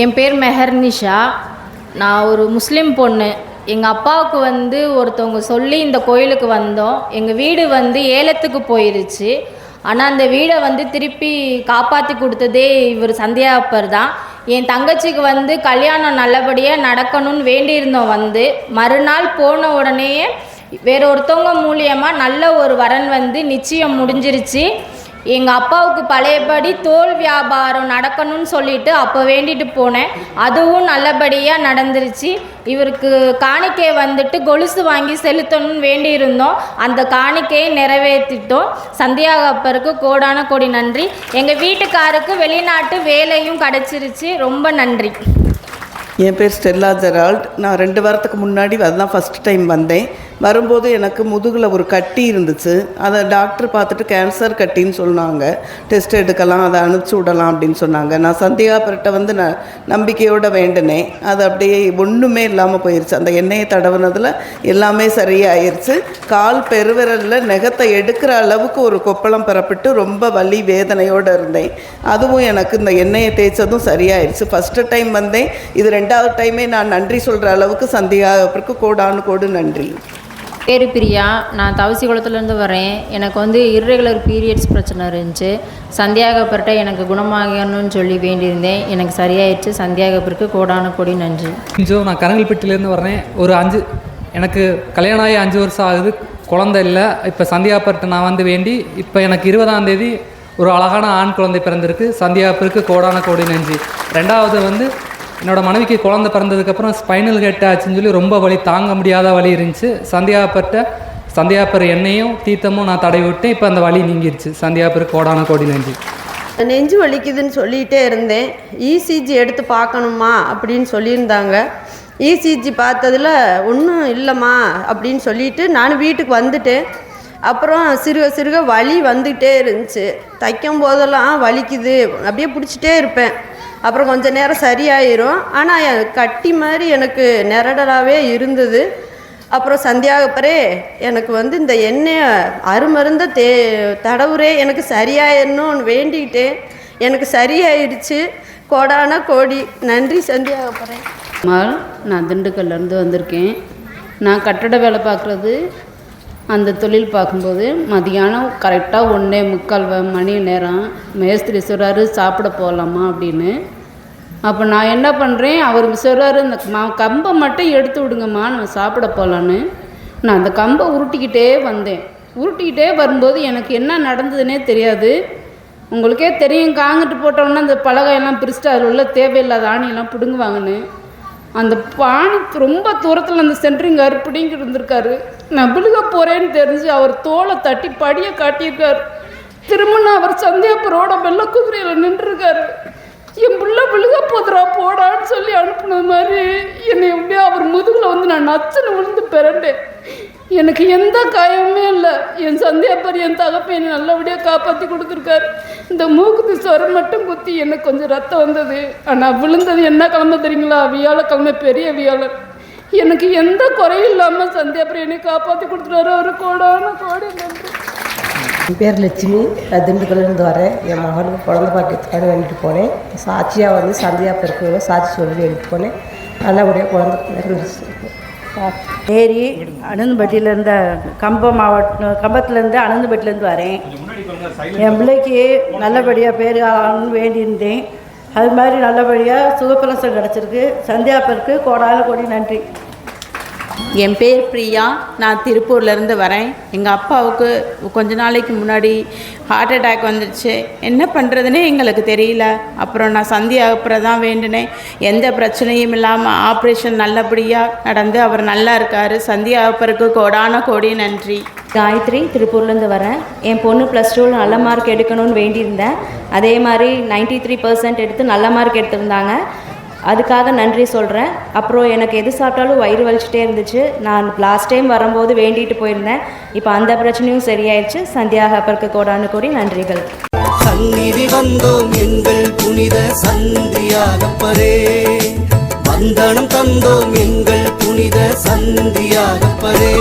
என் பேர் மெஹர்னிஷா நான் ஒரு முஸ்லீம் பொண்ணு. எங்கள் அப்பாவுக்கு வந்து ஒருத்தவங்க சொல்லி இந்த கோயிலுக்கு வந்தோம். எங்கள் வீடு வந்து ஏலத்துக்கு போயிருச்சு. ஆனால் அந்த வீடை வந்து திருப்பி காப்பாற்றி கொடுத்ததே இவர் சந்தியா அப்பர் தான். என் தங்கச்சிக்கு வந்து கல்யாணம் நல்லபடியாக நடக்கணும்னு வேண்டியிருந்தோம் வந்து. மறுநாள் போன உடனேயே வேற ஒருத்தவங்க மூலியமாக நல்ல ஒரு வரன் வந்து நிச்சயம் முடிஞ்சிருச்சு. எங்கள் அப்பாவுக்கு பழையபடி தோல் வியாபாரம் நடக்கணும்னு சொல்லிட்டு அப்போ வேண்டிட்டு போனேன். அதுவும் நல்லபடியாக நடந்துருச்சு. இவருக்கு காணிக்கை வந்துட்டு கொலுசு வாங்கி செலுத்தணும்னு வேண்டியிருந்தோம். அந்த காணிக்கையை நிறைவேற்றிட்டோம். சந்தியாக அப்பருக்கு கோடான கோடி நன்றி. எங்கள் வீட்டுக்காருக்கு வெளிநாட்டு வேலையும் கிடச்சிருச்சு. ரொம்ப நன்றி. என் பேர் ஸ்டெல்லா ஜெரால்ட். நான் ரெண்டு வாரத்துக்கு முன்னாடி அதுதான் ஃபஸ்ட் டைம் வந்தேன். வரும்போது எனக்கு முதுகில் ஒரு கட்டி இருந்துச்சு. அதை டாக்டர் பார்த்துட்டு கேன்சர் கட்டின்னு சொன்னாங்க. டெஸ்ட் எடுக்கலாம் அதை அனுப்பிச்சி விடலாம் அப்படின்னு சொன்னாங்க. நான் சந்தியாபுரட்ட வந்து நான் நம்பிக்கையோடு வேண்டினேன். அது அப்படியே ஒன்றுமே இல்லாமல் போயிடுச்சு அந்த எண்ணெயை தடவுனதில் எல்லாமே சரியாயிருச்சு. கால் பெருவிரலில் நெகத்தை எடுக்கிற அளவுக்கு ஒரு கொப்பளம் பெறப்பட்டு ரொம்ப வலி வேதனையோடு இருந்தேன். அதுவும் எனக்கு இந்த எண்ணெயை தேய்ச்சதும் சரியாயிருச்சு. ஃபஸ்ட்டு டைம் வந்தேன். இது ரெண்டாவது டைமே நான் நன்றி சொல்கிற அளவுக்கு சந்தியாபுரத்துக்கு கோடானு கோடு நன்றி. பேர் பிரியா நான் தவசி குளத்துலேருந்து வரேன் எனக்கு வந்து இர்ரெகுலர் பீரியட்ஸ் பிரச்சனை இருந்துச்சு. சந்தியாகப்பர்கிட்ட எனக்கு குணமாகணும்னு சொல்லி வேண்டியிருந்தேன். எனக்கு சரியாயிடுச்சு. சந்தியாகப்பருக்கு கோடான கொடி நன்றி. கொஞ்சம் நான் கரங்கல்பட்டிலேருந்து வரேன் ஒரு அஞ்சு எனக்கு கல்யாணம் ஆகி அஞ்சு வருஷம் ஆகுது. குழந்தை இல்லை. இப்போ சந்தியாப்பர்கிட்ட நான் வந்து வேண்டி இப்போ எனக்கு இருபதாம் தேதி ஒரு அழகான ஆண் குழந்தை பிறந்திருக்கு. சந்தியாப்பருக்கு கோடான கோடி நன்றி. ரெண்டாவது வந்து என்னோட மனைவிக்கு குழந்தை பிறந்ததுக்கப்புறம் ஸ்பைனல் ஹெட் ஆச்சுன்னு சொல்லி ரொம்ப வலி தாங்க முடியாத வலி இருந்துச்சு. சந்தியாப்பர்கிட்ட சந்தியாப்பர் எண்ணெயும் தீர்த்தமும் நான் தடவி விட்டு இப்போ அந்த வலி நீங்கிருச்சு. சந்தியாப்பர் கோடான கோடி நன்றி. நெஞ்சு வலிக்குதுன்னு சொல்லிகிட்டே இருந்தேன். இசிஜி எடுத்து பார்க்கணுமா அப்படின்னு சொல்லியிருந்தாங்க. இசிஜி பார்த்ததில் ஒன்றும் இல்லைம்மா அப்படின்னு சொல்லிட்டு நான் வீட்டுக்கு வந்துட்டேன். அப்புறம் சிறுக சிறுக வலி வந்துக்கிட்டே இருந்துச்சு. தைக்கும் போதெல்லாம் வலிக்குது. அப்படியே பிடிச்சிட்டே இருப்பேன். அப்புறம் கொஞ்சம் நேரம் சரியாயிரும். ஆனால் கட்டி மாதிரி எனக்கு நிரடலாகவே இருந்தது. அப்புறம் சந்தியாகப்பரே எனக்கு வந்து இந்த எண்ணெயை அருமருந்த தே தடவுரே எனக்கு சரியாயிடணும்னு வேண்டிக்கிட்டேன். எனக்கு சரியாயிடுச்சு. கோடான கோடி. நன்றி சந்தியாகப்பரே மால் நான் திண்டுக்கல்லேருந்து வந்திருக்கேன். நான் கட்டட வேலை பார்க்குறது அந்த தொழில் பார்க்கும்போது மதியானம் கரெக்டாக ஒன்றே முக்கால் மணி நேரம் மேஸ்திரி சொல்கிறாரு சாப்பிட போகலாமா அப்படின்னு. அப்போ நான் என்ன பண்ணுறேன் அவர் சொல்கிறாரு இந்த மா கம்பை மட்டும் எடுத்து விடுங்கம்மா நம்ம சாப்பிட போகலான்னு நான் அந்த கம்பை உருட்டிக்கிட்டே வந்தேன். உருட்டிக்கிட்டே வரும்போது எனக்கு என்ன நடந்ததுன்னே தெரியாது. உங்களுக்கே தெரியும் காங்கிட்டு போட்டோன்னா அந்த பலகையெல்லாம் பிரிச்சுட்டு அதில் உள்ள தேவையில்லாத ஆணியெல்லாம் பிடுங்குவாங்கன்னு. அந்த பாணி ரொம்ப தூரத்தில் அந்த சென்ட்ரிங் அறுப்பிடிங்கிட்டு இருந்திருக்காரு. நான் விழுக போகிறேன்னு தெரிஞ்சு அவர் தோலை தட்டி படியை காட்டியிருக்காரு. திரும்ப அவர் சந்தியாபுரோட வெள்ள குதிரையில் நின்றுருக்காரு. விழுக போடான்னு சொல்லி அனுப்புன மாதிரி என்னை அப்படியே அவர் முதுகில் வந்து நான் நச்சுன்னு விழுந்து பிறண்டேன் எனக்கு எந்த காயமுமே இல்லை. என் சந்தியாப்பர் என் தகப்பை என்னை நல்லபடியாக காப்பாற்றி கொடுத்துருக்காரு. இந்த மூக்குத்து சொரம் மட்டும் குத்தி எனக்கு கொஞ்சம் ரத்தம் வந்தது. ஆனால் விழுந்தது என்ன கிழமை தெரியுங்களா? வியாழக்கிழமை பெரிய வியாழன் எனக்கு எந்த குறையும் இல்லாமல் சந்தியாபுரம் என்னை காப்பாற்றி கொடுத்துட்டாரு. அவர் கோடான கோடி நன்றி. என் பேர் லட்சுமி. நான் திண்டுக்கல்லேருந்து வரேன். என் மகனுக்கு குழந்தை பாக்கியத்துக்காக வேண்டிட்டு போனேன். சாட்சியாக வந்து சந்தியா பெருக்கவங்க சாட்சி சொல்லி வேண்டிட்டு போனேன். நல்லபடியாக குழந்தை பிறந்துச்சு. ஏரி அனந்தம்பட்டியில் கம்பம் மாவட்டம் கம்பத்துலேருந்து அனந்தம்பட்டிலேருந்து வரேன். என் பிள்ளைக்கு நல்லபடியாக பேர் ஆகணும்னு வேண்டியிருந்தேன். அது மாதிரி நல்லபடியாக சுகப்பிரசம் கிடச்சிருக்கு. சந்தியாப்பருக்கு கோடான கோடி நன்றி. என் பேர் பிரியா. நான் திருப்பூர்லேருந்து வரேன். எங்கள் அப்பாவுக்கு கொஞ்ச நாளைக்கு முன்னாடி ஹார்ட் அட்டாக் வந்துடுச்சு என்ன பண்ணுறதுனே எங்களுக்கு தெரியல. அப்புறம் நான் சந்தியா அப்புறம் தான் வேண்டினேன். எந்த பிரச்சனையும் இல்லாமல் ஆப்ரேஷன் நல்லபடியாக நடந்து அவர் நல்லா இருக்கார். சந்தியா அப்பருக்கு கோடான கோடி நன்றி. காயத்ரி திருப்பூர்லேருந்து வரேன். என் பொண்ணு ப்ளஸ் டூவில் நல்ல மார்க் எடுக்கணும்னு வேண்டியிருந்தேன். அதே மாதிரி 93% த்ரீ பர்சன்ட் எடுத்து நல்ல மார்க் எடுத்திருந்தாங்க. அதுக்காக நன்றி சொல்கிறேன் அப்புறம் எனக்கு எது சாப்பிட்டாலும் வயிறு வலிச்சுட்டே இருந்துச்சு. நான் லாஸ்ட் டைம் வரும்போது வேண்டிட்டு போயிருந்தேன். இப்போ அந்த பிரச்சனையும் சரியாயிடுச்சு சந்தியாகப்பருக்கு கோடானு கூடி நன்றிகள். சந்நிதி வந்தோம் எங்கள் புனித சந்தியாகப்பரே வந்தனம் தந்தோம் எங்கள் புனித சந்தியாகப்பரே